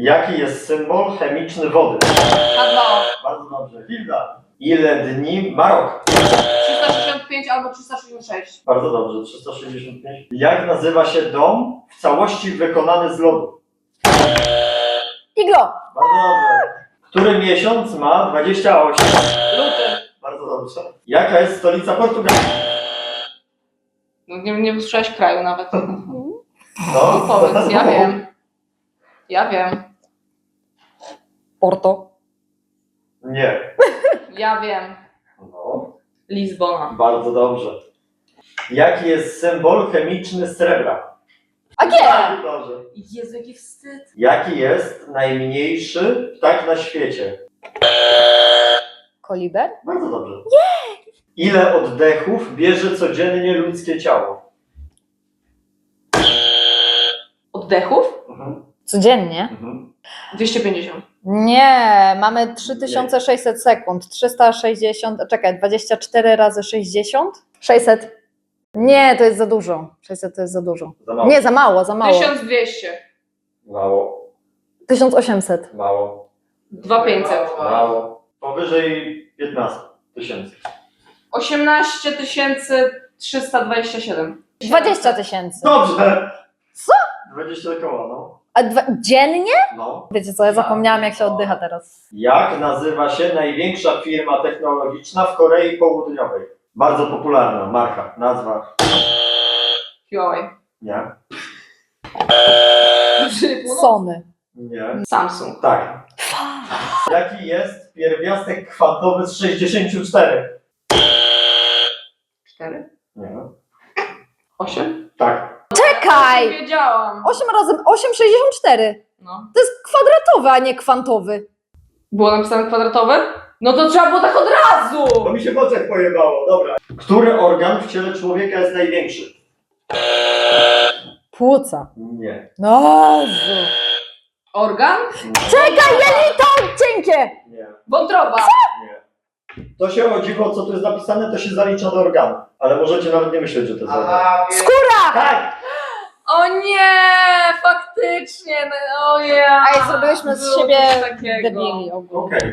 Jaki jest symbol chemiczny wody? H2O. Bardzo dobrze. Hilda. Ile dni ma rok? 365 albo 366. Bardzo dobrze. 365. Jak nazywa się dom w całości wykonany z lodu? Iglo. Bardzo dobrze. Który miesiąc ma 28? Luty. Bardzo dobrze. Jaka jest stolica Portugalii? No, nie, nie usłyszałeś kraju nawet. No, Powiedz, ja wiem. Ja wiem. Porto. Nie. Ja wiem. No, Lizbona. bardzo dobrze. Jaki jest symbol chemiczny srebra? AG. Dobrze. Jezu, jaki wstyd. Jaki jest najmniejszy ptak na świecie? Koliber. Bardzo dobrze. Ile oddechów bierze codziennie ludzkie ciało? Oddechów? Mhm. Codziennie. Mhm. 250. Nie, mamy 3600 sekund. 360, czekaj, 24 razy 60? 600. Nie, to jest za dużo. 600 to jest za dużo. Za mało. Nie, za mało, za mało. 1200. Mało. 1800. Mało. 2500. Mało. Powyżej 15 tysięcy. 18 327. 20 tysięcy. Dobrze. Co? 20 koła, no. A dwa, dziennie? No. Wiecie co, ja zapomniałam jak się oddycha teraz. Jak nazywa się największa firma technologiczna w Korei Południowej? Bardzo popularna marka, nazwa. Huawei. Nie. Sony. Nie. Samsung. Tak. Jaki jest pierwiastek kwantowy z 64? 4? Nie. 8? Tak. Czekaj! Wiedziałam. 8 razy 8,64. No. To jest kwadratowy, a nie kwantowy. Było napisane kwadratowe? No to trzeba było tak od razu! To mi się oczach pojebało, dobra. Który organ w ciele człowieka jest największy? Płuca. Nie. No Jezu. Organ? Czekaj, jelito cienkie! Nie. Wątroba. Nie. To się o dziwo, co tu jest napisane, to się zalicza do organu. Ale możecie nawet nie myśleć, że to jest organ. Skóra! Tak! O nie! Faktycznie! No, o ja! Ej, zrobiłyśmy z Było siebie coś takiego. debili ogólnie. Okej.